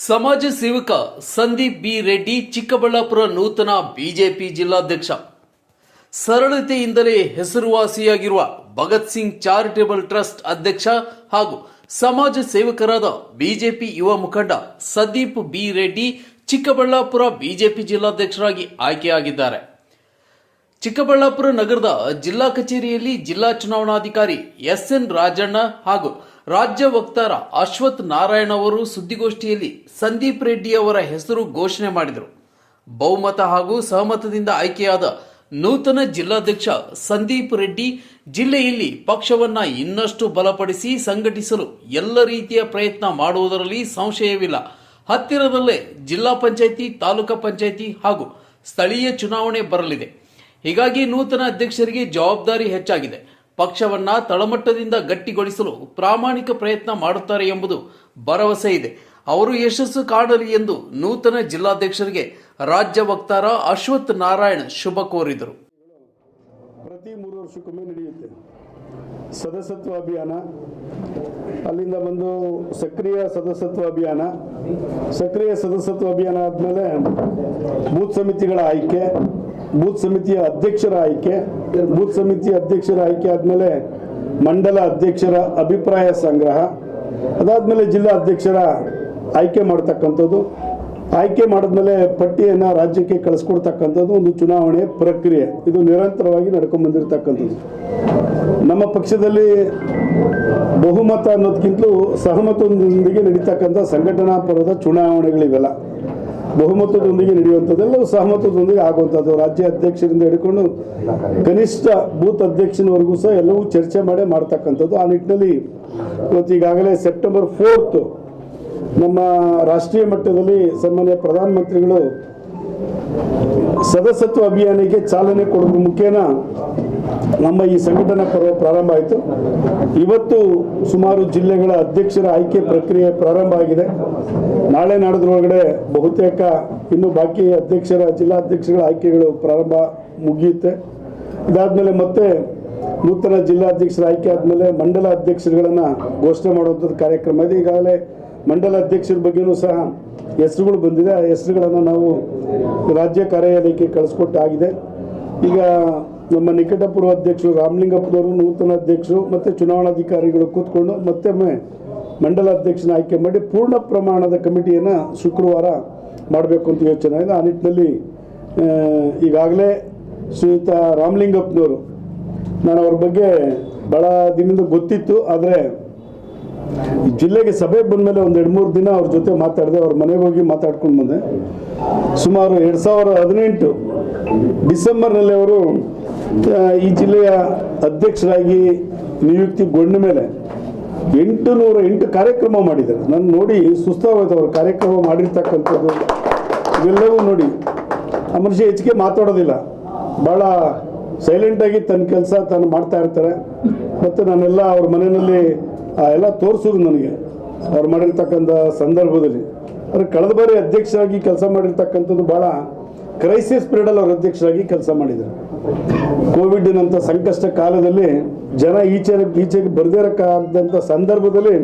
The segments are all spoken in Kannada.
ಸಮಾಜ ಸೇವಕ ಸಂದೀಪ್ ಬಿ ರೆಡ್ಡಿ ಚಿಕ್ಕಬಳ್ಳಾಪುರ ನೂತನ ಬಿಜೆಪಿ ಜಿಲ್ಲಾಧ್ಯಕ್ಷ. ಸರಳತೆಯಿಂದಲೇ ಹೆಸರುವಾಸಿಯಾಗಿರುವ ಭಗತ್ ಸಿಂಗ್ ಚಾರಿಟೇಬಲ್ ಟ್ರಸ್ಟ್ ಅಧ್ಯಕ್ಷ ಹಾಗೂ ಸಮಾಜ ಸೇವಕರಾದ ಬಿಜೆಪಿ ಯುವ ಮುಖಂಡ ಸಂದೀಪ್ ಬಿ ರೆಡ್ಡಿ ಚಿಕ್ಕಬಳ್ಳಾಪುರ ಬಿಜೆಪಿ ಜಿಲ್ಲಾಧ್ಯಕ್ಷರಾಗಿ ಆಯ್ಕೆಯಾಗಿದ್ದಾರೆ. ಚಿಕ್ಕಬಳ್ಳಾಪುರ ನಗರದ ಜಿಲ್ಲಾ ಕಚೇರಿಯಲ್ಲಿ ಜಿಲ್ಲಾ ಚುನಾವಣಾಧಿಕಾರಿ ಎಸ್ ಎನ್ ರಾಜಣ್ಣ ಹಾಗೂ ರಾಜ್ಯ ವಕ್ತಾರ ಅಶ್ವಥ್ ನಾರಾಯಣ್ ಅವರು ಸುದ್ದಿಗೋಷ್ಠಿಯಲ್ಲಿ ಸಂದೀಪ್ ರೆಡ್ಡಿ ಅವರ ಹೆಸರು ಘೋಷಣೆ ಮಾಡಿದರು. ಬಹುಮತ ಹಾಗೂ ಸಹಮತದಿಂದ ಆಯ್ಕೆಯಾದ ನೂತನ ಜಿಲ್ಲಾಧ್ಯಕ್ಷ ಸಂದೀಪ್ ರೆಡ್ಡಿ ಜಿಲ್ಲೆಯಲ್ಲಿ ಪಕ್ಷವನ್ನ ಇನ್ನಷ್ಟು ಬಲಪಡಿಸಿ ಸಂಘಟಿಸಲು ಎಲ್ಲ ರೀತಿಯ ಪ್ರಯತ್ನ ಮಾಡುವುದರಲ್ಲಿ ಸಂಶಯವಿಲ್ಲ. ಹತ್ತಿರದಲ್ಲೇ ಜಿಲ್ಲಾ ಪಂಚಾಯಿತಿ, ತಾಲೂಕಾ ಪಂಚಾಯಿತಿ ಹಾಗೂ ಸ್ಥಳೀಯ ಚುನಾವಣೆ ಬರಲಿದೆ. ಹೀಗಾಗಿ ನೂತನ ಅಧ್ಯಕ್ಷರಿಗೆ ಜವಾಬ್ದಾರಿ ಹೆಚ್ಚಾಗಿದೆ. ಪಕ್ಷವನ್ನ ತಳಮಟ್ಟದಿಂದ ಗಟ್ಟಿಗೊಳಿಸಲು ಪ್ರಾಮಾಣಿಕ ಪ್ರಯತ್ನ ಮಾಡುತ್ತಾರೆ ಎಂಬುದು ಭರವಸೆ ಇದೆ. ಅವರು ಯಶಸ್ಸು ಕಾಣಲಿ ಎಂದು ನೂತನ ಜಿಲ್ಲಾಧ್ಯಕ್ಷರಿಗೆ ರಾಜ್ಯ ವಕ್ತಾರ ಅಶ್ವಥ್ ನಾರಾಯಣ್ ಶುಭ ಕೋರಿದರು. ಪ್ರತಿ ಮೂರು ವರ್ಷಕ್ಕೊಮ್ಮೆ ನಡೆಯುತ್ತೆ. ಸದಸ್ಯತ್ವ ಅಭಿಯಾನ. ಅಲ್ಲಿಂದ ಬಂದು ಸಕ್ರಿಯ ಸದಸ್ಯತ್ವ ಅಭಿಯಾನ. ಸಕ್ರಿಯ ಸದಸ್ಯತ್ವ ಅಭಿಯಾನ ಆದಮೇಲೆ ಬೂತ್ ಸಮಿತಿಗಳ ಆಯ್ಕೆ. ಬೂತ್ ಸಮಿತಿಯ ಅಧ್ಯಕ್ಷರ ಆಯ್ಕೆ, ಬೂತ್ ಸಮಿತಿಯ ಅಧ್ಯಕ್ಷರ ಆಯ್ಕೆ ಆದಮೇಲೆ ಮಂಡಲ ಅಧ್ಯಕ್ಷರ ಅಭಿಪ್ರಾಯ ಸಂಗ್ರಹ, ಅದಾದಮೇಲೆ ಜಿಲ್ಲಾ ಅಧ್ಯಕ್ಷರ ಆಯ್ಕೆ ಮಾಡ್ತಕ್ಕಂಥದ್ದು. ಆಯ್ಕೆ ಮಾಡಿದ್ಮೇಲೆ ಪಟ್ಟಿಯನ್ನು ರಾಜ್ಯಕ್ಕೆ ಕಳಿಸ್ಕೊಡ್ತಕ್ಕಂಥದ್ದು ಒಂದು ಚುನಾವಣೆ ಪ್ರಕ್ರಿಯೆ. ಇದು ನಿರಂತರವಾಗಿ ನಡ್ಕೊಂಡ್ಬಂದಿರ್ತಕ್ಕಂಥದ್ದು ನಮ್ಮ ಪಕ್ಷದಲ್ಲಿ ಬಹುಮತ ಅನ್ನೋದಕ್ಕಿಂತಲೂ ಸಹಮತದೊಂದಿಗೆ ನಡೀತಕ್ಕಂಥ ಸಂಘಟನಾ ಪರದ ಚುನಾವಣೆಗಳಿವೆಲ್ಲ. ಬಹುಮತದೊಂದಿಗೆ ನಡೆಯುವಂಥದ್ದೆಲ್ಲವೂ ಸಹಮತದೊಂದಿಗೆ ಆಗುವಂಥದ್ದು. ರಾಜ್ಯ ಅಧ್ಯಕ್ಷರಿಂದ ಹಿಡ್ಕೊಂಡು ಕನಿಷ್ಠ ಬೂತ್ ಅಧ್ಯಕ್ಷನವರೆಗೂ ಸಹ ಎಲ್ಲವೂ ಚರ್ಚೆ ಮಾಡೇ ಮಾಡ್ತಕ್ಕಂಥದ್ದು. ಆ ನಿಟ್ಟಿನಲ್ಲಿ ಇವತ್ತು ಈಗಾಗಲೇ ಸೆಪ್ಟೆಂಬರ್ ಫೋರ್ತ್ ನಮ್ಮ ರಾಷ್ಟ್ರೀಯ ಮಟ್ಟದಲ್ಲಿ ಸನ್ಮಾನ್ಯ ಪ್ರಧಾನಮಂತ್ರಿಗಳು ಸದಸ್ಯತ್ವ ಅಭಿಯಾನಕ್ಕೆ ಚಾಲನೆ ಕೊಡುವ ಮುಖೇನ ನಮ್ಮ ಈ ಸಂಘಟನಾ ಪರ್ವ ಪ್ರಾರಂಭ ಆಯಿತು. ಇವತ್ತು ಸುಮಾರು ಜಿಲ್ಲೆಗಳ ಅಧ್ಯಕ್ಷರ ಆಯ್ಕೆ ಪ್ರಕ್ರಿಯೆ ಪ್ರಾರಂಭ ಆಗಿದೆ. ನಾಳೆ ನಾಡದ್ರೊಳಗಡೆ ಬಹುತೇಕ ಇನ್ನು ಬಾಕಿ ಅಧ್ಯಕ್ಷರ, ಜಿಲ್ಲಾಧ್ಯಕ್ಷಗಳ ಆಯ್ಕೆಗಳು ಪ್ರಾರಂಭ ಮುಗಿಯುತ್ತೆ. ಇದಾದಮೇಲೆ ಮತ್ತೆ ನೂತನ ಜಿಲ್ಲಾಧ್ಯಕ್ಷರ ಆಯ್ಕೆ ಆದಮೇಲೆ ಮಂಡಲ ಅಧ್ಯಕ್ಷರುಗಳನ್ನು ಘೋಷಣೆ ಮಾಡುವಂಥದ್ದು ಕಾರ್ಯಕ್ರಮ ಇದೆ. ಈಗಾಗಲೇ ಮಂಡಲ ಅಧ್ಯಕ್ಷರ ಬಗ್ಗೆಯೂ ಸಹ ಹೆಸರುಗಳು ಬಂದಿದೆ. ಆ ಹೆಸರುಗಳನ್ನು ನಾವು ರಾಜ್ಯ ಕಾರ್ಯಾಲಯಕ್ಕೆ ಕಳಿಸ್ಕೊಟ್ಟಾಗಿದೆ. ಈಗ ನಮ್ಮ ನಿಕಟಪೂರ್ವ ಅಧ್ಯಕ್ಷರು ರಾಮಲಿಂಗಪ್ಪನವರು, ನೂತನ ಅಧ್ಯಕ್ಷರು ಮತ್ತು ಚುನಾವಣಾಧಿಕಾರಿಗಳು ಕೂತ್ಕೊಂಡು ಮತ್ತೊಮ್ಮೆ ಮಂಡಲ ಅಧ್ಯಕ್ಷನ ಆಯ್ಕೆ ಮಾಡಿ ಪೂರ್ಣ ಪ್ರಮಾಣದ ಕಮಿಟಿಯನ್ನು ಶುಕ್ರವಾರ ಮಾಡಬೇಕು ಅಂತ ಯೋಚನೆ ಇದೆ. ಆ ನಿಟ್ಟಿನಲ್ಲಿ ಈಗಾಗಲೇ ಶ್ರೀಯುತ ರಾಮಲಿಂಗಪ್ಪನವರು, ನಾನು ಅವ್ರ ಬಗ್ಗೆ ಭಾಳ ದಿನದಿಂದ ಗೊತ್ತಿತ್ತು, ಆದರೆ ಜಿಲ್ಲೆಗೆ ಸಭೆ ಬಂದಮೇಲೆ ಒಂದು ಎರಡು ಮೂರು ದಿನ ಅವ್ರ ಜೊತೆ ಮಾತಾಡಿದೆ, ಅವ್ರ ಮನೆಗೆ ಹೋಗಿ ಮಾತಾಡ್ಕೊಂಡು ಬಂದೆ. ಸುಮಾರು ಎರಡು ಸಾವಿರ ಹದಿನೆಂಟು ಡಿಸೆಂಬರ್ನಲ್ಲಿ ಅವರು ಈ ಜಿಲ್ಲೆಯ ಅಧ್ಯಕ್ಷರಾಗಿ ನಿಯುಕ್ತಿಗೊಂಡ ಮೇಲೆ ಎಂಟು ನೂರ ಎಂಟು ಕಾರ್ಯಕ್ರಮ ಮಾಡಿದ್ದಾರೆ. ನಾನು ನೋಡಿ ಸುಸ್ತವಾಯ್ತು ಅವರು ಕಾರ್ಯಕ್ರಮ ಮಾಡಿರ್ತಕ್ಕಂಥದ್ದು. ಇವೆಲ್ಲವೂ ನೋಡಿ ಆ ಮನುಷ್ಯ ಹೆಚ್ಚಿಗೆ ಮಾತಾಡೋದಿಲ್ಲ. ಭಾಳ ಸೈಲೆಂಟಾಗಿ ತನ್ನ ಕೆಲಸ ತಾನು ಮಾಡ್ತಾ ಇರ್ತಾರೆ. ಮತ್ತು ನಾನೆಲ್ಲ ಅವ್ರ ಮನೆಯಲ್ಲಿ ಎಲ್ಲ ತೋರಿಸೋದು ನನಗೆ. ಅವ್ರು ಮಾಡಿರ್ತಕ್ಕಂಥ ಸಂದರ್ಭದಲ್ಲಿ. ಆದರೆ ಕಳೆದ ಬಾರಿ ಅಧ್ಯಕ್ಷರಾಗಿ ಕೆಲಸ ಮಾಡಿರ್ತಕ್ಕಂಥದ್ದು ಭಾಳ ಕ್ರೈಸಿಸ್ ಪೀರಿಯಡಲ್ಲಿ ಅವ್ರ ಅಧ್ಯಕ್ಷರಾಗಿ ಕೆಲಸ ಮಾಡಿದ್ದಾರೆ. ಕೋವಿಡ್ನಂಥ ಸಂಕಷ್ಟ ಕಾಲದಲ್ಲಿ ಜನ ಈಚೆ ಈಚೆಗೆ ಬರ್ದಿರೋಕ್ಕಾಗದಂಥ ಸಂದರ್ಭದಲ್ಲಿ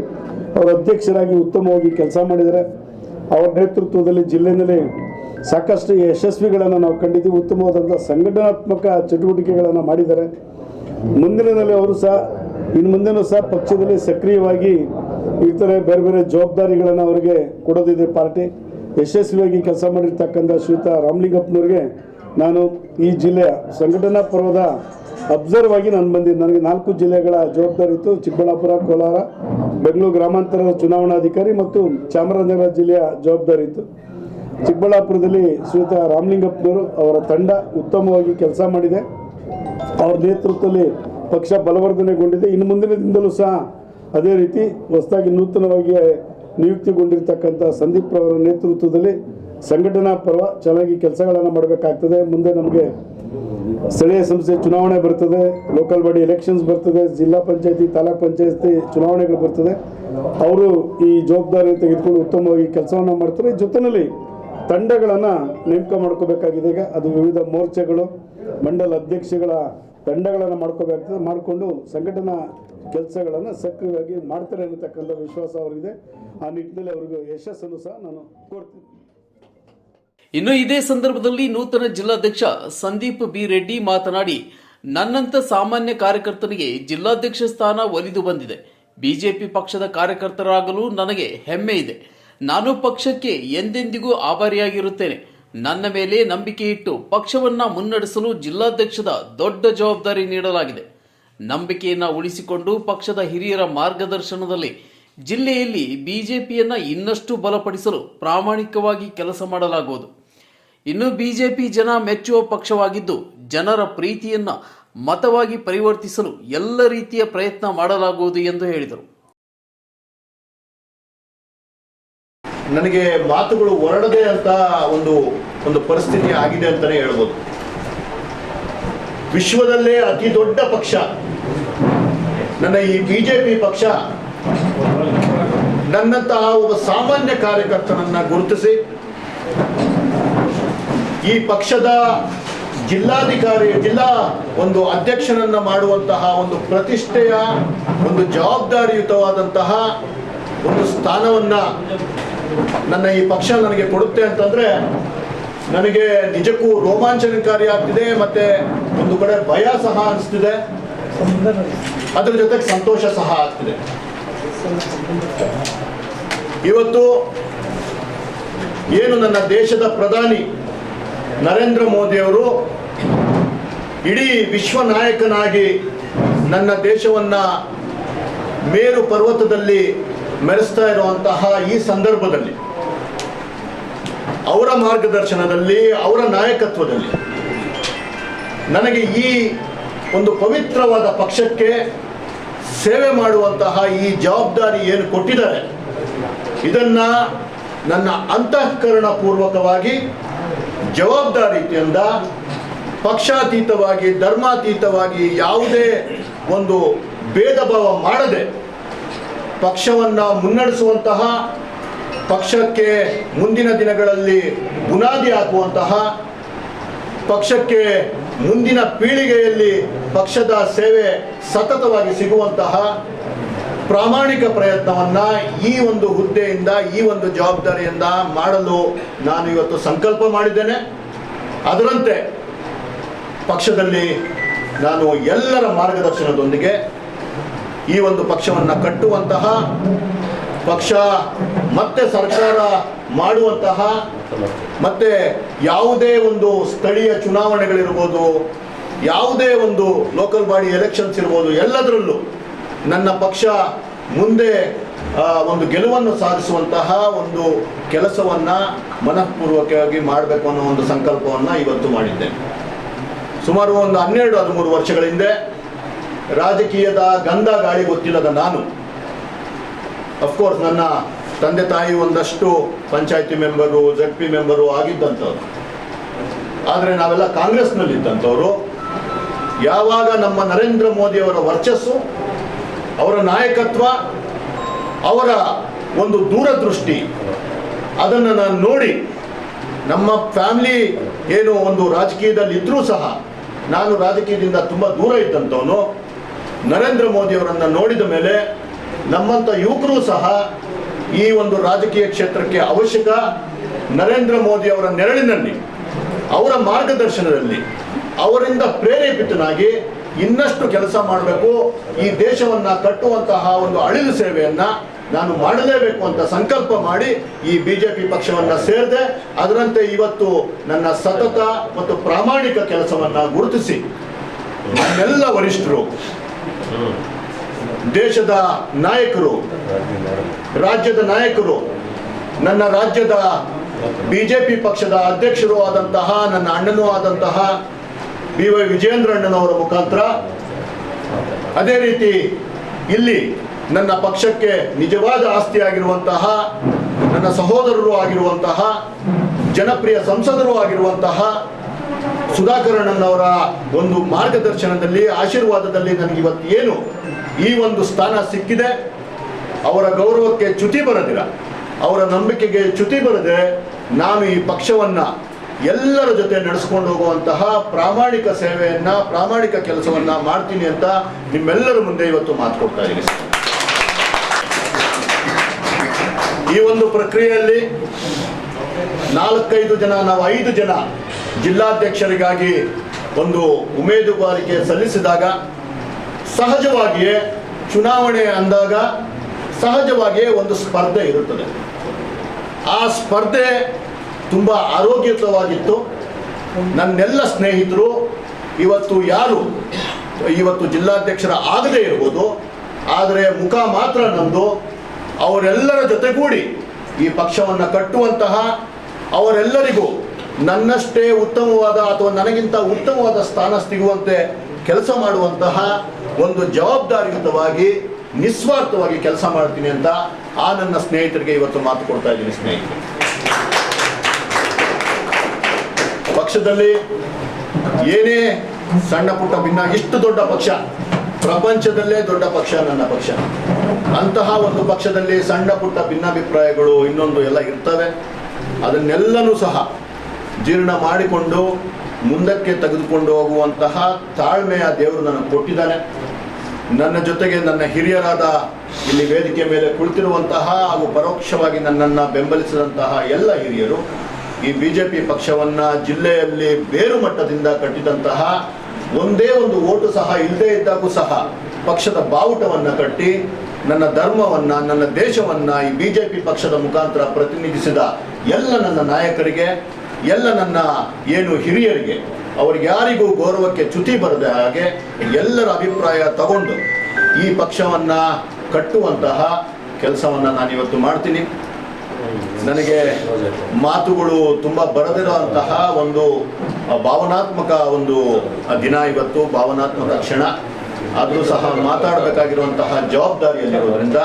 ಅವರು ಅಧ್ಯಕ್ಷರಾಗಿ ಉತ್ತಮವಾಗಿ ಕೆಲಸ ಮಾಡಿದ್ದಾರೆ. ಅವರ ನೇತೃತ್ವದಲ್ಲಿ ಜಿಲ್ಲೆಯಲ್ಲಿ ಸಾಕಷ್ಟು ಯಶಸ್ವಿಗಳನ್ನು ನಾವು ಕಂಡಿದ್ದೀವಿ. ಉತ್ತಮವಾದಂಥ ಸಂಘಟನಾತ್ಮಕ ಚಟುವಟಿಕೆಗಳನ್ನು ಮಾಡಿದ್ದಾರೆ. ಮುಂದಿನದಲ್ಲಿ ಅವರು ಸಹ, ಇನ್ನು ಮುಂದೆನೂ ಸಹ ಪಕ್ಷದಲ್ಲಿ ಸಕ್ರಿಯವಾಗಿ ಇತರೆ ಬೇರೆ ಬೇರೆ ಜವಾಬ್ದಾರಿಗಳನ್ನು ಅವರಿಗೆ ಕೊಡೋದಿದೆ ಪಾರ್ಟಿ. ಯಶಸ್ವಿಯಾಗಿ ಕೆಲಸ ಮಾಡಿರ್ತಕ್ಕಂಥ ಶ್ರೀತಾ ರಾಮಲಿಂಗಪ್ಪನವ್ರಿಗೆ ನಾನು ಈ ಜಿಲ್ಲೆಯ ಸಂಘಟನಾ ಪರ್ವದ ಅಬ್ಸರ್ವ್ ಆಗಿ ನಾನು ಬಂದಿದ್ದೆ. ನನಗೆ ನಾಲ್ಕು ಜಿಲ್ಲೆಗಳ ಜವಾಬ್ದಾರಿ ಇತ್ತು. ಚಿಕ್ಕಬಳ್ಳಾಪುರ, ಕೋಲಾರ, ಬೆಂಗಳೂರು ಗ್ರಾಮಾಂತರದ ಚುನಾವಣಾಧಿಕಾರಿ ಮತ್ತು ಚಾಮರಾಜನಗರ ಜಿಲ್ಲೆಯ ಜವಾಬ್ದಾರಿ ಇತ್ತು. ಚಿಕ್ಕಬಳ್ಳಾಪುರದಲ್ಲಿ ಶ್ರೀಯುತ ರಾಮಲಿಂಗಪ್ಪನವರು ಅವರ ತಂಡ ಉತ್ತಮವಾಗಿ ಕೆಲಸ ಮಾಡಿದೆ. ಅವರ ನೇತೃತ್ವದಲ್ಲಿ ಪಕ್ಷ ಬಲವರ್ಧನೆಗೊಂಡಿದೆ. ಇನ್ನು ಮುಂದಿನ ದಿನದಲ್ಲೂ ಸಹ ಅದೇ ರೀತಿ ಹೊಸದಾಗಿ ನೂತನವಾಗಿ ನಿಯುಕ್ತಿಗೊಂಡಿರ್ತಕ್ಕಂಥ ಸಂದೀಪ್ ಅವರ ನೇತೃತ್ವದಲ್ಲಿ ಸಂಘಟನಾ ಪರ್ವ ಚೆನ್ನಾಗಿ ಕೆಲಸಗಳನ್ನು ಮಾಡಬೇಕಾಗ್ತದೆ. ಮುಂದೆ ನಮಗೆ ಸ್ಥಳೀಯ ಸಂಸ್ಥೆ ಚುನಾವಣೆ ಬರ್ತದೆ. ಲೋಕಲ್ ಬಾಡಿ ಎಲೆಕ್ಷನ್ಸ್ ಬರ್ತದೆ. ಜಿಲ್ಲಾ ಪಂಚಾಯತಿ, ತಾಲೂಕ್ ಪಂಚಾಯತಿ ಚುನಾವಣೆಗಳು ಬರ್ತದೆ. ಅವರು ಈ ಜವಾಬ್ದಾರಿ ತೆಗೆದುಕೊಂಡು ಉತ್ತಮವಾಗಿ ಕೆಲಸವನ್ನು ಮಾಡ್ತಾರೆ. ಜೊತೆಯಲ್ಲಿ ತಂಡಗಳನ್ನು ನೇಮಕ ಮಾಡ್ಕೋಬೇಕಾಗಿದೆ. ಈಗ ಅದು ವಿವಿಧ ಮೋರ್ಚೆಗಳು, ಮಂಡಲ ಅಧ್ಯಕ್ಷಗಳ ತಂಡಗಳನ್ನು ಮಾಡ್ಕೋಬೇಕಾಗ್ತದೆ. ಮಾಡಿಕೊಂಡು ಸಂಘಟನಾ ಕೆಲಸಗಳನ್ನು ಸಕ್ರಿಯವಾಗಿ ಮಾಡ್ತಾರೆ ಅನ್ನತಕ್ಕಂಥ ವಿಶ್ವಾಸ ಅವರಿದೆ ಆ ನಿಟ್ಟಿನಲ್ಲಿ ಅವ್ರಿಗೆ ಯಶಸ್ಸನ್ನು ಸಹ ನಾನು ಕೋರ್ತೀನಿ. ಇನ್ನು ಇದೇ ಸಂದರ್ಭದಲ್ಲಿ ನೂತನ ಜಿಲ್ಲಾಧ್ಯಕ್ಷ ಸಂದೀಪ್ ಬಿ ರೆಡ್ಡಿ ಮಾತನಾಡಿ ನನ್ನಂತ ಸಾಮಾನ್ಯ ಕಾರ್ಯಕರ್ತನಿಗೆ ಜಿಲ್ಲಾಧ್ಯಕ್ಷ ಸ್ಥಾನ ಒಲಿದು ಬಂದಿದೆ. ಬಿಜೆಪಿ ಪಕ್ಷದ ಕಾರ್ಯಕರ್ತರಾಗಲು ನನಗೆ ಹೆಮ್ಮೆ ಇದೆ. ನಾನು ಪಕ್ಷಕ್ಕೆ ಎಂದೆಂದಿಗೂ ಆಭಾರಿಯಾಗಿರುತ್ತೇನೆ. ನನ್ನ ಮೇಲೆ ನಂಬಿಕೆ ಇಟ್ಟು ಪಕ್ಷವನ್ನ ಮುನ್ನಡೆಸಲು ಜಿಲ್ಲಾಧ್ಯಕ್ಷದ ದೊಡ್ಡ ಜವಾಬ್ದಾರಿ ನೀಡಲಾಗಿದೆ. ನಂಬಿಕೆಯನ್ನ ಉಳಿಸಿಕೊಂಡು ಪಕ್ಷದ ಹಿರಿಯರ ಮಾರ್ಗದರ್ಶನದಲ್ಲಿ ಜಿಲ್ಲೆಯಲ್ಲಿ ಬಿಜೆಪಿಯನ್ನ ಇನ್ನಷ್ಟು ಬಲಪಡಿಸಲು ಪ್ರಾಮಾಣಿಕವಾಗಿ ಕೆಲಸ ಮಾಡಲಾಗುವುದು. ಇನ್ನು ಬಿಜೆಪಿ ಜನ ಮೆಚ್ಚುವ ಪಕ್ಷವಾಗಿದ್ದು ಜನರ ಪ್ರೀತಿಯನ್ನ ಮತವಾಗಿ ಪರಿವರ್ತಿಸಲು ಎಲ್ಲ ರೀತಿಯ ಪ್ರಯತ್ನ ಮಾಡಲಾಗುವುದು ಎಂದು ಹೇಳಿದರು. ನನಗೆ ಮಾತುಗಳು ಹೊರಡದೆ ಅಂತ ಒಂದು ಒಂದು ಪರಿಸ್ಥಿತಿ ಆಗಿದೆ ಅಂತಾನೆ ಹೇಳ್ಬೋದು. ವಿಶ್ವದಲ್ಲೇ ಅತಿ ದೊಡ್ಡ ಪಕ್ಷ, ನನ್ನ ಈ ಬಿಜೆಪಿ ಪಕ್ಷ, ನನ್ನಂತಹ ಒಬ್ಬ ಸಾಮಾನ್ಯ ಕಾರ್ಯಕರ್ತನನ್ನ ಗುರುತಿಸಿ ಈ ಪಕ್ಷದ ಜಿಲ್ಲಾಧಿಕಾರಿ, ಜಿಲ್ಲಾ ಒಂದು ಅಧ್ಯಕ್ಷನನ್ನ ಮಾಡುವಂತಹ ಒಂದು ಪ್ರತಿಷ್ಠೆಯ ಒಂದು ಜವಾಬ್ದಾರಿಯುತವಾದಂತಹ ಒಂದು ಸ್ಥಾನವನ್ನ ನನ್ನ ಈ ಪಕ್ಷ ನನಗೆ ಕೊಡುತ್ತೆ ಅಂತಂದ್ರೆ ನನಗೆ ನಿಜಕ್ಕೂ ರೋಮಾಂಚನಕಾರಿ ಆಗ್ತಿದೆ ಮತ್ತೆ ಒಂದು ಕಡೆ ಭಯ ಸಹ ಅನಿಸ್ತಿದೆ. ಅದ್ರ ಜೊತೆಗೆ ಸಂತೋಷ ಸಹ ಆಗ್ತಿದೆ. ಇವತ್ತು ಏನು ನನ್ನ ದೇಶದ ಪ್ರಧಾನಿ ನರೇಂದ್ರ ಮೋದಿಯವರು ಇಡೀ ವಿಶ್ವ ನಾಯಕನಾಗಿ ನನ್ನ ದೇಶವನ್ನ ಮೇರು ಪರ್ವತದಲ್ಲಿ ಮೆರೆಸ್ತಾ ಇರುವಂತಹ ಈ ಸಂದರ್ಭದಲ್ಲಿ, ಅವರ ಮಾರ್ಗದರ್ಶನದಲ್ಲಿ, ಅವರ ನಾಯಕತ್ವದಲ್ಲಿ ನನಗೆ ಈ ಒಂದು ಪವಿತ್ರವಾದ ಪಕ್ಷಕ್ಕೆ ಸೇವೆ ಮಾಡುವಂತಹ ಈ ಜವಾಬ್ದಾರಿ ಏನು ಕೊಟ್ಟಿದ್ದಾರೆ, ಇದನ್ನ ನನ್ನ ಅಂತಃಕರಣ ಪೂರ್ವಕವಾಗಿ ಜವಾಬ್ದಾರಿಯಿಂದ ಪಕ್ಷಾತೀತವಾಗಿ, ಧರ್ಮಾತೀತವಾಗಿ ಯಾವುದೇ ಒಂದು ಭೇದ ಭಾವ ಮಾಡದೆ ಪಕ್ಷವನ್ನು ಮುನ್ನಡೆಸುವಂತಹ, ಪಕ್ಷಕ್ಕೆ ಮುಂದಿನ ದಿನಗಳಲ್ಲಿ ಬುನಾದಿ ಹಾಕುವಂತಹ, ಪಕ್ಷಕ್ಕೆ ಮುಂದಿನ ಪೀಳಿಗೆಯಲ್ಲಿ ಪಕ್ಷದ ಸೇವೆ ಸತತವಾಗಿ ಸಿಗುವಂತಹ ಪ್ರಾಮಾಣಿಕ ಪ್ರಯತ್ನವನ್ನ ಈ ಒಂದು ಹುದ್ದೆಯಿಂದ, ಈ ಒಂದು ಜವಾಬ್ದಾರಿಯಿಂದ ಮಾಡಲು ನಾನು ಇವತ್ತು ಸಂಕಲ್ಪ ಮಾಡಿದ್ದೇನೆ. ಅದರಂತೆ ಪಕ್ಷದಲ್ಲಿ ನಾನು ಎಲ್ಲರ ಮಾರ್ಗದರ್ಶನದೊಂದಿಗೆ ಈ ಒಂದು ಪಕ್ಷವನ್ನು ಕಟ್ಟುವಂತಹ ಪಕ್ಷ, ಮತ್ತೆ ಸರ್ಕಾರ ಮಾಡುವಂತಹ, ಮತ್ತೆ ಯಾವುದೇ ಒಂದು ಸ್ಥಳೀಯ ಚುನಾವಣೆಗಳಿರ್ಬೋದು, ಯಾವುದೇ ಒಂದು ಲೋಕಲ್ ಬಾಡಿ ಎಲೆಕ್ಷನ್ಸ್ ಇರ್ಬೋದು, ಎಲ್ಲದರಲ್ಲೂ ನನ್ನ ಪಕ್ಷ ಮುಂದೆ ಒಂದು ಗೆಲುವನ್ನು ಸಾಧಿಸುವಂತಹ ಒಂದು ಕೆಲಸವನ್ನ ಮನಃಪೂರ್ವಕವಾಗಿ ಮಾಡಬೇಕು ಅನ್ನೋ ಒಂದು ಸಂಕಲ್ಪವನ್ನ ಇವತ್ತು ಮಾಡಿದ್ದೇನೆ ಸುಮಾರು ಒಂದು ಹನ್ನೆರಡು, ಹದಿಮೂರು ವರ್ಷಗಳ ಹಿಂದೆ ರಾಜಕೀಯದ ಗಂಧ ಗಾಳಿ ಗೊತ್ತಿಲ್ಲದ ನಾನು ಅಫ್ಕೋರ್ಸ್ ನನ್ನ ತಂದೆ ತಾಯಿ ಒಂದಷ್ಟು ಪಂಚಾಯತಿ ಮೆಂಬರು ಜಡ್ ಪಿ ಮೆಂಬರು ಆಗಿದ್ದಂಥವ್ರು. ಆದರೆ ನಾವೆಲ್ಲ ಕಾಂಗ್ರೆಸ್ನಲ್ಲಿದ್ದಂಥವ್ರು. ಯಾವಾಗ ನಮ್ಮ ನರೇಂದ್ರ ಮೋದಿಯವರ ವರ್ಚಸ್ಸು ಅವರ ನಾಯಕತ್ವ, ಅವರ ಒಂದು ದೂರದೃಷ್ಟಿ. ಅದನ್ನು ನಾನು ನೋಡಿ ನಮ್ಮ ಫ್ಯಾಮಿಲಿ ಏನು ಒಂದು ರಾಜಕೀಯದಲ್ಲಿ ಇದ್ರೂ ಸಹ ನಾನು ರಾಜಕೀಯದಿಂದ ತುಂಬ ದೂರ ಇದ್ದಂಥವನು ನರೇಂದ್ರ ಮೋದಿಯವರನ್ನು ನೋಡಿದ ಮೇಲೆ ನಮ್ಮಂಥ ಯುವಕರು ಸಹ ಈ ಒಂದು ರಾಜಕೀಯ ಕ್ಷೇತ್ರಕ್ಕೆ ಅವಶ್ಯಕ ನರೇಂದ್ರ ಮೋದಿ ಅವರ ನೆರಳಿನಲ್ಲಿ, ಅವರ ಮಾರ್ಗದರ್ಶನದಲ್ಲಿ, ಅವರಿಂದ ಪ್ರೇರೇಪಿತನಾಗಿ ಇನ್ನಷ್ಟು ಕೆಲಸ ಮಾಡಬೇಕು. ಈ ದೇಶವನ್ನ ಕಟ್ಟುವಂತಹ ಒಂದು ಅಳಿಲು ಸೇವೆಯನ್ನು ನಾನು ಮಾಡಲೇಬೇಕು ಅಂತ ಸಂಕಲ್ಪ ಮಾಡಿ ಈ ಬಿಜೆಪಿ ಪಕ್ಷವನ್ನ ಸೇರಿದೆ, ಅದರಂತೆ ಇವತ್ತು ನನ್ನ ಸತತ ಮತ್ತು ಪ್ರಾಮಾಣಿಕ ಕೆಲಸವನ್ನ ಗುರುತಿಸಿ ನನ್ನೆಲ್ಲ ವರಿಷ್ಠರು, ದೇಶದ ನಾಯಕರು, ರಾಜ್ಯದ ನಾಯಕರು, ನನ್ನ ರಾಜ್ಯದ ಬಿಜೆಪಿ ಪಕ್ಷದ ಅಧ್ಯಕ್ಷರು ಆದಂತಹ, ನನ್ನ ಅಣ್ಣನೂ ಆದಂತಹ ಬಿ ವೈ ವಿಜಯೇಂದ್ರಣ್ಣನವರ ಮುಖಾಂತರ. ಅದೇ ರೀತಿ ಇಲ್ಲಿ ನನ್ನ ಪಕ್ಷಕ್ಕೆ ನಿಜವಾದ ಆಸ್ತಿಯಾಗಿರುವಂತಹ, ನನ್ನ ಸಹೋದರರು ಆಗಿರುವಂತಹ, ಜನಪ್ರಿಯ ಸಂಸದರು ಆಗಿರುವಂತಹ ಸುಧಾಕರಣ್ಣನವರ ಒಂದು ಮಾರ್ಗದರ್ಶನದಲ್ಲಿ, ಆಶೀರ್ವಾದದಲ್ಲಿ ನನಗೆ ಇವತ್ತು ಏನು ಈ ಒಂದು ಸ್ಥಾನ ಸಿಕ್ಕಿದೆ. ಅವರ ಗೌರವಕ್ಕೆ ಚ್ಯುತಿ ಬರದಿರ. ಅವರ ನಂಬಿಕೆಗೆ ಚ್ಯುತಿ ಬರದೆ ನಾನು ಈ ಪಕ್ಷವನ್ನ ಎಲ್ಲರ ಜೊತೆ ನಡೆಸ್ಕೊಂಡು ಹೋಗುವಂತಹ ಪ್ರಾಮಾಣಿಕ ಸೇವೆಯನ್ನ, ಪ್ರಾಮಾಣಿಕ ಕೆಲಸವನ್ನ ಮಾಡ್ತೀನಿ ಅಂತ ನಿಮ್ಮೆಲ್ಲರ ಮುಂದೆ ಇವತ್ತು ಮಾತು ಕೊಡ್ತಾ ಇದ್ದೀನಿ. ಈ ಒಂದು ಪ್ರಕ್ರಿಯೆಯಲ್ಲಿ ನಾಲ್ಕೈದು ಜನ, ನಾವು ಐದು ಜನ ಜಿಲ್ಲಾಧ್ಯಕ್ಷರಿಗಾಗಿ ಒಂದು ಉಮೇದುವಾರಿಕೆ ಸಲ್ಲಿಸಿದಾಗ ಸಹಜವಾಗಿಯೇ ಚುನಾವಣೆ ಅಂದಾಗ ಸಹಜವಾಗಿಯೇ ಒಂದು ಸ್ಪರ್ಧೆ ಇರುತ್ತದೆ. ಆ ಸ್ಪರ್ಧೆ ತುಂಬ ಆರೋಗ್ಯಯುತವಾಗಿತ್ತು. ನನ್ನೆಲ್ಲ ಸ್ನೇಹಿತರು, ಇವತ್ತು ಯಾರು, ಇವತ್ತು ಜಿಲ್ಲಾಧ್ಯಕ್ಷರ ಆಗದೇ ಇರ್ಬೋದು, ಆದರೆ ಮುಖ ಮಾತ್ರ ನಂದು ಅವರೆಲ್ಲರ ಜೊತೆಗೂಡಿ ಈ ಪಕ್ಷವನ್ನು ಕಟ್ಟುವಂತಹ ಅವರೆಲ್ಲರಿಗೂ ನನ್ನಷ್ಟೇ ಉತ್ತಮವಾದ ಅಥವಾ ನನಗಿಂತ ಉತ್ತಮವಾದ ಸ್ಥಾನ ಸಿಗುವಂತೆ ಕೆಲಸ ಮಾಡುವಂತಹ ಒಂದು ಜವಾಬ್ದಾರಿಯುತವಾಗಿ, ನಿಸ್ವಾರ್ಥವಾಗಿ ಕೆಲಸ ಮಾಡ್ತೀನಿ ಅಂತ ಆ ನನ್ನ ಸ್ನೇಹಿತರಿಗೆ ಇವತ್ತು ಮಾತು ಕೊಡ್ತಾ ಇದ್ದೀನಿ ಸ್ನೇಹಿತರು. ಪಕ್ಷದಲ್ಲಿ ಏನೇ ಸಣ್ಣ ಪುಟ್ಟ ಭಿನ್ನ, ಇಷ್ಟು ದೊಡ್ಡ ಪಕ್ಷ, ಪ್ರಪಂಚದಲ್ಲೇ ದೊಡ್ಡ ಪಕ್ಷ ನನ್ನ ಪಕ್ಷ. ಅಂತಹ ಒಂದು ಪಕ್ಷದಲ್ಲಿ ಸಣ್ಣ ಪುಟ್ಟ ಭಿನ್ನಾಭಿಪ್ರಾಯಗಳು ಇನ್ನೊಂದು ಎಲ್ಲ ಇರ್ತವೆ. ಅದನ್ನೆಲ್ಲನೂ ಸಹ ಜೀರ್ಣ ಮಾಡಿಕೊಂಡು ಮುಂದಕ್ಕೆ ತೆಗೆದುಕೊಂಡು ಹೋಗುವಂತಹ ತಾಳ್ಮೆಯ ದೇವರು ನನಗೆ ಕೊಟ್ಟಿದ್ದಾನೆ. ನನ್ನ ಜೊತೆಗೆ ನನ್ನ ಹಿರಿಯರಾದ ಇಲ್ಲಿ ವೇದಿಕೆ ಮೇಲೆ ಕುಳಿತಿರುವಂತಹ ಹಾಗೂ ಪರೋಕ್ಷವಾಗಿ ನನ್ನನ್ನು ಬೆಂಬಲಿಸಿದಂತಹ ಎಲ್ಲ ಹಿರಿಯರು ಈ ಬಿಜೆಪಿ ಪಕ್ಷವನ್ನ ಜಿಲ್ಲೆಯಲ್ಲಿ ಬೇರು ಮಟ್ಟದಿಂದ ಕಟ್ಟಿದಂತಹ ಒಂದೇ ಒಂದು ಓಟು ಸಹ ಇಲ್ಲದೇ ಇದ್ದಾಗೂ ಸಹ ಪಕ್ಷದ ಬಾವುಟವನ್ನ ಕಟ್ಟಿ ನನ್ನ ಧರ್ಮವನ್ನ, ನನ್ನ ದೇಶವನ್ನ ಈ ಬಿಜೆಪಿ ಪಕ್ಷದ ಮುಖಾಂತರ ಪ್ರತಿನಿಧಿಸಿದ ಎಲ್ಲ ನನ್ನ ನಾಯಕರಿಗೆ, ಎಲ್ಲ ನನ್ನ ಏನು ಹಿರಿಯರಿಗೆ, ಅವ್ರಿಗೆ ಯಾರಿಗೂ ಗೌರವಕ್ಕೆ ಚ್ಯುತಿ ಬರದ ಹಾಗೆ ಎಲ್ಲರ ಅಭಿಪ್ರಾಯ ತಗೊಂಡು ಈ ಪಕ್ಷವನ್ನ ಕಟ್ಟುವಂತಹ ಕೆಲಸವನ್ನ ನಾನಿವತ್ತು ಮಾಡ್ತೀನಿ. ನನಗೆ ಮಾತುಗಳು ತುಂಬ ಬರದಿರುವಂತಹ ಒಂದು ಭಾವನಾತ್ಮಕ ಒಂದು ದಿನ ಇವತ್ತು, ಭಾವನಾತ್ಮಕ ಕ್ಷಣ. ಅದು ಸಹ ಮಾತಾಡಬೇಕಾಗಿರುವಂತಹ ಜವಾಬ್ದಾರಿಯಲ್ಲಿರೋದ್ರಿಂದ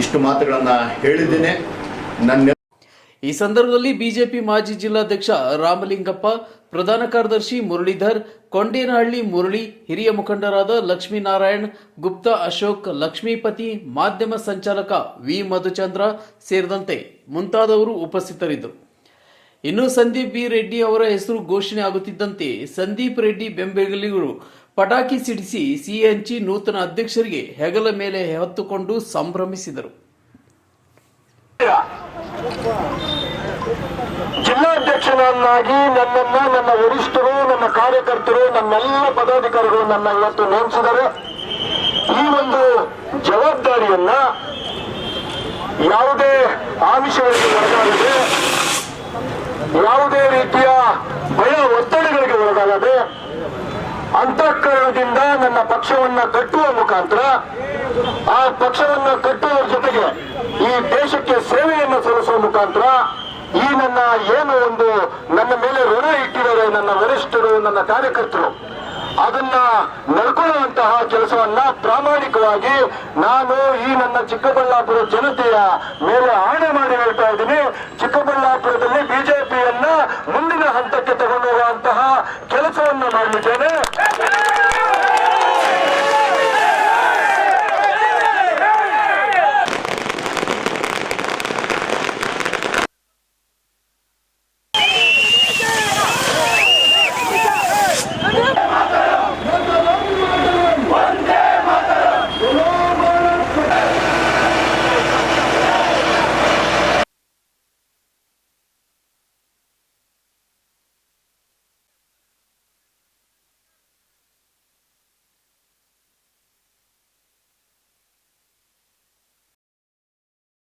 ಇಷ್ಟು ಮಾತುಗಳನ್ನು ಹೇಳಿದ್ದೇನೆ. ನನ್ನ ಈ ಸಂದರ್ಭದಲ್ಲಿ ಬಿಜೆಪಿ ಮಾಜಿ ಜಿಲ್ಲಾಧ್ಯಕ್ಷ ರಾಮಲಿಂಗಪ್ಪ ಪ್ರಧಾನ ಕಾರ್ಯದರ್ಶಿ ಮುರಳೀಧರ್, ಕೊಂಡೇನಹಳ್ಳಿ ಮುರಳಿ ಹಿರಿಯ ಮುಖಂಡರಾದ ಲಕ್ಷ್ಮೀನಾರಾಯಣ್, ಗುಪ್ತಾ ಅಶೋಕ್ ಲಕ್ಷ್ಮೀಪತಿ, ಮಾಧ್ಯಮ ಸಂಚಾಲಕ ವಿ ಮಧುಚಂದ್ರ ಸೇರಿದಂತೆ ಮುಂತಾದವರು ಉಪಸ್ಥಿತರಿದ್ದರು. ಇನ್ನು ಸಂದೀಪ್ ಬಿ ರೆಡ್ಡಿ ಅವರ ಹೆಸರು ಘೋಷಣೆ ಆಗುತ್ತಿದ್ದಂತೆ ಸಂದೀಪ್ ರೆಡ್ಡಿ ಬೆಂಬಲಿಗರು ಪಟಾಕಿ ಸಿಡಿಸಿ ಸಿಹಿ ಹಂಚಿ ನೂತನ ಅಧ್ಯಕ್ಷರಿಗೆ ಹೆಗಲ ಮೇಲೆ ಹೊತ್ತುಕೊಂಡು ಸಂಭ್ರಮಿಸಿದರು. ಜಿಲ್ಲಾಧ್ಯಕ್ಷನನ್ನಾಗಿ ನನ್ನನ್ನ, ನನ್ನ ವರಿಷ್ಠರು, ನನ್ನ ಕಾರ್ಯಕರ್ತರು, ನನ್ನೆಲ್ಲ ಪದಾಧಿಕಾರಿಗಳು ನನ್ನ ಇವತ್ತು ನೇಮಿಸಿದರೆ ಈ ಒಂದು ಜವಾಬ್ದಾರಿಯನ್ನ ಯಾವುದೇ ಆಮಿಷಗಳಿಗೆ ಒಳಗಾಗದೆ, ಯಾವುದೇ ರೀತಿಯ ಭಯ ಒತ್ತಡಗಳಿಗೆ ಒಳಗಾಗದೆ, ಅಂತಃಕರಣದಿಂದ ನನ್ನ ಪಕ್ಷವನ್ನ ಕಟ್ಟುವ ಮುಖಾಂತರ, ಆ ಪಕ್ಷವನ್ನ ಕಟ್ಟುವ ಜೊತೆಗೆ ಈ ದೇಶಕ್ಕೆ ಸೇವೆಯನ್ನು ಸಲ್ಲಿಸುವ ಮುಖಾಂತರ ಈ ನನ್ನ ಏನು ಒಂದು ನನ್ನ ಮೇಲೆ ಋಣ ಇಟ್ಟಿದ್ದಾರೆ ನನ್ನ ವರಿಷ್ಠರು, ನನ್ನ ಕಾರ್ಯಕರ್ತರು. ಅದನ್ನ ನಡ್ಕೊಳ್ಳುವಂತಹ ಕೆಲಸವನ್ನ ಪ್ರಾಮಾಣಿಕವಾಗಿ ನಾನು ಈ ನನ್ನ ಚಿಕ್ಕಬಳ್ಳಾಪುರ ಜನತೆಯ ಮೇಲೆ ಆಣೆ ಮಾಡಿ ಹೇಳ್ತಾ ಇದ್ದೀನಿ. ಚಿಕ್ಕಬಳ್ಳಾಪುರದಲ್ಲಿ ಬಿಜೆಪಿಯನ್ನ ಮುಂದಿನ ಹಂತಕ್ಕೆ ತಗೊಂಡು ಹೋಗುವಂತಹ ಕೆಲಸವನ್ನ